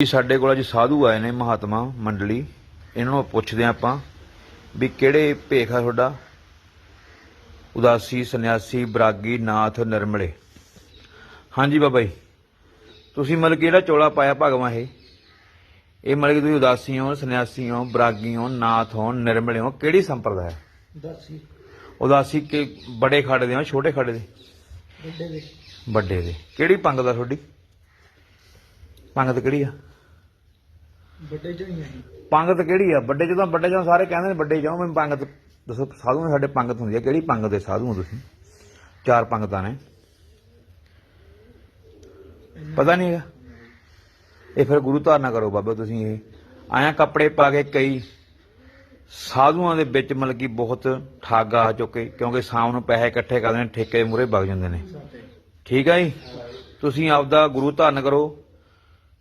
ਜੀ ਸਾਡੇ ਕੋਲ ਅੱਜ ਸਾਧੂ ਆਏ ਨੇ ਮਹਾਤਮਾ ਮੰਡਲੀ। ਇਹਨਾਂ ਨੂੰ ਪੁੱਛਦੇ ਆਪਾਂ ਵੀ ਕਿਹੜੇ ਭੇਖ ਆ ਤੁਹਾਡਾ? ਉਦਾਸੀ ਸੰਨਿਆਸੀ ਬਰਾਗੀ ਨਾਥ ਨਿਰਮਲੇ। ਹਾਂਜੀ ਬਾਬਾ ਜੀ ਤੁਸੀਂ ਮਤਲਬ ਕਿ ਜਿਹੜਾ ਚੋਲਾ ਪਾਇਆ ਭਗਵਾਨ ਇਹ? ਇਹ ਮਤਲਬ ਕਿ ਤੁਸੀਂ ਉਦਾਸੀ ਹੋ ਸੰਨਿਆਸੀ ਹੋ ਬਰਾਗੀ ਹੋ ਨਾਥ ਹੋ ਨਿਰਮਲੇ ਹੋ ਕਿਹੜੀ ਸੰਪਰਦਾ ਹੈ ਦਸੀ ਉਦਾਸੀ ਕੇ ਬੜੇ ਖੜੇ ਦੇ ਹੋ ਛੋਟੇ ਖੜੇ ਦੇ? ਵੱਡੇ ਦੇ। ਵੱਡੇ ਦੇ। ਕਿਹੜੀ ਪੰਗਤ ਆ ਤੁਹਾਡੀ? ਪੰਗਤ ਕਿਹੜੀ ਆ? ਵੱਡੇ ਚ ਹੀ ਆਈ। ਪੰਗਤ ਕਿਹੜੀ ਆ? ਵੱਡੇ ਜਦੋਂ ਵੱਡੇ ਜਦੋਂ ਸਾਰੇ ਕਹਿੰਦੇ ਨੇ ਵੱਡੇ ਜਾਓ ਮੈਂ ਪੰਗਤ ਦੱਸੋ ਸਾਧੂ ਨੇ ਸਾਡੇ ਪੰਗਤ ਹੁੰਦੀ ਆ। ਕਿਹੜੀ ਪੰਗਤ ਦੇ ਸਾਧੂ ਹੋ ਤੁਸੀਂ? ਚਾਰ ਪੰਗਤਾਂ ਨੇ। ਪਤਾ ਨਹੀਂ ਹੈਗਾ। ਇਹ ਫਿਰ ਗੁਰੂ ਧਾਰਨਾ ਕਰੋ ਬਾਬਾ ਤੁਸੀਂ ਇਹ। ਆਇਆ ਕੱਪੜੇ ਪਾ ਕੇ ਕਈ ਸਾਧੂਆਂ ਦੇ ਵਿੱਚ ਮਤਲਬ ਕਿ ਬਹੁਤ ਠੱਗ ਆ ਚੁੱਕੇ ਕਿਉਂਕਿ ਸ਼ਾਮ ਨੂੰ ਪੈਸੇ ਇਕੱਠੇ ਕਰਦੇ ਨੇ ਠੇਕੇ ਮੂਰੇ ਵਗ ਜਾਂਦੇ ਨੇ। ਠੀਕ ਹੈ ਜੀ? ਤੁਸੀਂ ਆਪਦਾ ਗੁਰੂ ਧਾਰਨ ਕਰੋ।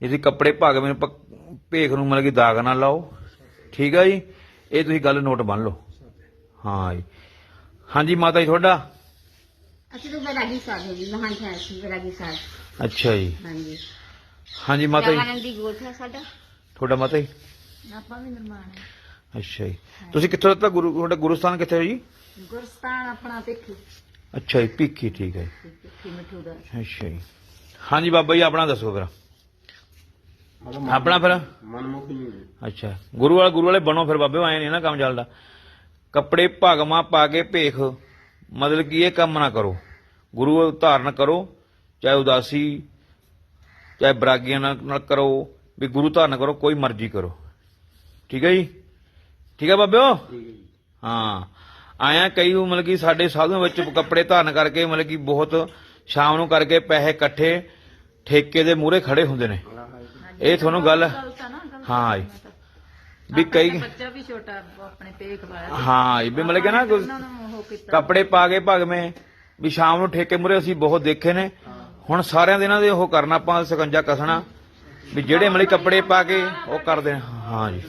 ਜਿਹਦੀ ਕੱਪੜੇ ਭਾਗਵੇਂ ਨੂੰ ਪ- ਭੇਖ ਨੂੰ ਮਤਲਬ ਕਿ ਦਾਗ ਨਾ ਲਾਓ। ਠੀਕ ਹੈ ਜੀ? ਇਹ ਤੁਸੀਂ ਗੱਲ ਨੋਟ ਬੰਨ ਲਓ। ਹਾਂ ਜੀ। ਹਾਂਜੀ ਮਾਤਾ ਜੀ ਤੁਹਾਡਾ? ਅਸੀਂ ਤਾਂ ਬਰਾਗੀ ਸਾਹਿਬ ਹੈ ਜੀ ਮਹਾਨ ਹੈ ਅਸੀਂ ਸਾਹਿਬ। ਅੱਛਾ ਜੀ। ਹਾਂਜੀ। ਹਾਂਜੀ ਮਾਤਾ ਜੀ। ਜਵਾਨੰਦ ਦੀ ਗੋਠ ਹੈ ਸਾਡਾ? ਤੁਹਾਡਾ ਮਾਤਾ ਜੀ? ਆਪਾਂ ਵੀ ਨਿਰਮਾਣ ਹੈ। ਅੱਛਾ ਜੀ। ਤੁਸੀਂ ਕਿੱਥੋਂ ਦਾ ਗੁਰੂ ਤੁਹਾਡਾ ਗੁਰਸਥਾਨ ਕਿੱਥੇ ਹੈ ਜੀ? ਗੁਰਸਤਾਨ ਆਪਣਾ ਦੇਖੀ ਅੱਛਾ ਜੀ ਭਿੱਖੀ ਠੀਕ ਹੈ ਜੀ। ਦੇਖੀ ਮਿੱਠੂ ਦਾ। ਅੱਛਾ ਜੀ। ਹਾਂਜੀ ਬਾਬਾ ਜੀ ਆਪਣਾ ਦੱਸੋ ਫਿਰ। ਆਪਣਾ ਫਿਰ? ਮਨਮੁਖੀ ਅੱਛਾ। ਗੁਰੂ ਵਾਲੇ ਗੁਰੂ ਵਾਲੇ ਬਣੋ ਫਿਰ ਬਾਬੇ ਆਏ ਨਹੀਂ ਨਾ ਕੰਮ ਚੱਲਦਾ। ਕੱਪੜੇ ਭਗਮਾ ਪਾ ਕੇ ਭੇਖ। ਮਤਲਬ ਕਿ ਇਹ ਕੰਮ ਨਾ ਕਰੋ। ਗੁਰੂ ਧਾਰਨ ਕਰੋ। ਚਾਹੇ ਉਦਾਸੀ ਚਾਹੇ ਬਰਾਗੀਆਂ ਨਾਲ ਨਾਲ ਕਰੋ। ਵੀ ਗੁਰੂ ਧਾਰਨ ਕਰੋ ਕੋਈ ਮਰਜ਼ੀ ਕਰੋ। ਠੀਕ ਹੈ ਜੀ? ਠੀਕ ਹੈ ਬਾਬਿਓ? ਹਾਂ ਆਇਆ ਕਈ ਨੂੰ ਮਤਲਬ ਕਿ ਸਾਡੇ ਸਾਧੂਆਂ ਵਿੱਚ ਕੱਪੜੇ ਧਾਰਨ ਕਰਕੇ ਮਤਲਬ ਕਿ ਬਹੁਤ ਸ਼ਾਮ ਨੂੰ ਕਰਕੇ ਪੈਸੇ ਇਕੱਠੇ ਠੇਕੇ ਦੇ ਮੂਹਰੇ ਖੜੇ ਹੁੰਦੇ ਨੇ। ਇਹ ਤੁਹਾਨੂੰ ਗੱਲ ਹਾਂ ਜੀ। ਵੀ ਕਈ ਬੱਚਾ ਵੀ ਛੋਟਾ ਆਪਣੇ ਪੇਖ ਵਾਲਾ ਹਾਂ ਇਹ ਵੀ ਮਤਲਬ ਕਿ ਨਾ ਕੱਪੜੇ ਪਾ ਕੇ ਭਗਵੇਂ ਵੀ ਸ਼ਾਮ ਨੂੰ ਠੇਕੇ ਮੂਹਰੇ ਅਸੀਂ ਬਹੁਤ ਦੇਖੇ ਨੇ। ਹੁਣ ਸਾਰਿਆਂ ਦੇ ਇਹਨਾਂ ਦੇ ਉਹ ਕਰਨਾ ਆਪਾਂ ਸਕੰਜਾ ਕਸਣਾ ਵੀ ਜਿਹੜੇ ਮਤਲਬ ਕੱਪੜੇ ਪਾ ਕੇ ਉਹ ਕਰਦੇ ਹਾਂ ਜੀ।